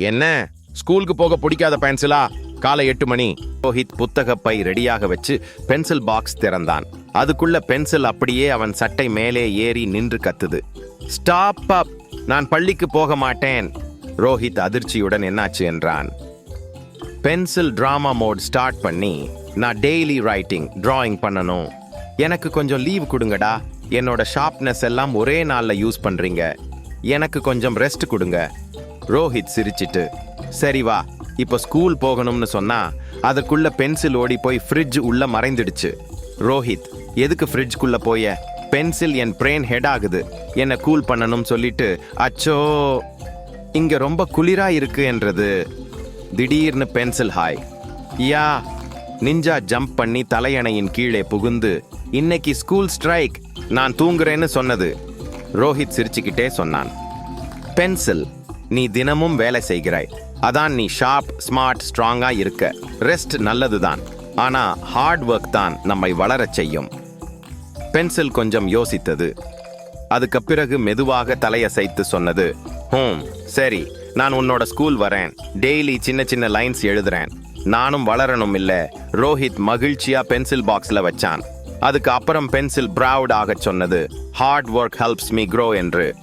என்ன? ஸ்கூலுக்கு போக பிடிக்காத பென்சிலா காலை எட்டு மணி. ரோஹித் புத்தக பை ரெடியாக வச்சு பென்சில் பாக்ஸ் திறந்தான். அதுக்குள்ள பென்சில் அப்படியே அவன் சட்டை மேலே ஏறி நின்று கத்துது. ஸ்டாப் அப் நான் பள்ளிக்கு போக மாட்டேன். ரோஹித் அதிர்ச்சியுடன் என்னாச்சு என்றான். பென்சில் டிராமா மோட் ஸ்டார்ட் பண்ணி நான் டெய்லி ரைட்டிங் டிராயிங் பண்ணணும். எனக்கு கொஞ்சம் லீவ் கொடுங்கடா. என்னோட ஷார்ப்னஸ் எல்லாம் ஒரே நாளில் யூஸ் பண்ணுறீங்க எனக்கு கொஞ்சம் ரெஸ்ட் கொடுங்க. ரோஹித் சிரிச்சிட்டு சரி வா இப்போ ஸ்கூல் போகணும்னு சொன்னா அதற்குள்ள பென்சில் ஓடி போய் ஃப்ரிட்ஜ் உள்ள மறைந்துடுச்சு. ரோஹித் எதுக்கு ஃப்ரிட்ஜ்குள்ள போய? பென்சில் என் பிரெயின் ஹெட் ஆகுது. என்ன கூல் பண்ணணும் சொல்லிட்டு அச்சோ இங்க ரொம்ப குளிரா இருக்கு என்றது. திடீர்னு பென்சில் ஹாய். யா நிஞ்சா ஜம்ப் பண்ணி தலையணையின் கீழே புகுந்து இன்னைக்கு ஸ்கூல் ஸ்ட்ரைக் நான் தூங்குறேன்னு சொன்னது. ரோஹித் சிரிச்சுக்கிட்டே சொன்னான். பென்சில் நீ தினமும் வேலை செய்கிறாய். அதான் நீ ஷார்ப் ஸ்மார்ட் ஸ்ட்ராங்கா இருக்க. ரெஸ்ட் நல்லதுதான். ஆனா ஹார்ட் ஒர்க் தான் நம்மை வளரச் செய்யும். பென்சில் கொஞ்சம் யோசித்தது. அதுக்கு பிறகு மெதுவாக தலையசைத்து சொன்னது ஹோம் சரி நான் உன்னோட ஸ்கூல் வரேன். டெய்லி சின்ன சின்ன லைன்ஸ் எழுதுறேன். நானும் வளரணும் இல்ல. ரோஹித் மகிழ்ச்சியா பென்சில் பாக்ஸ்ல வச்சான். அதுக்கு அப்புறம் பென்சில் ப்ரவுட் ஆகச் சொன்னது hard work helps me grow என்று.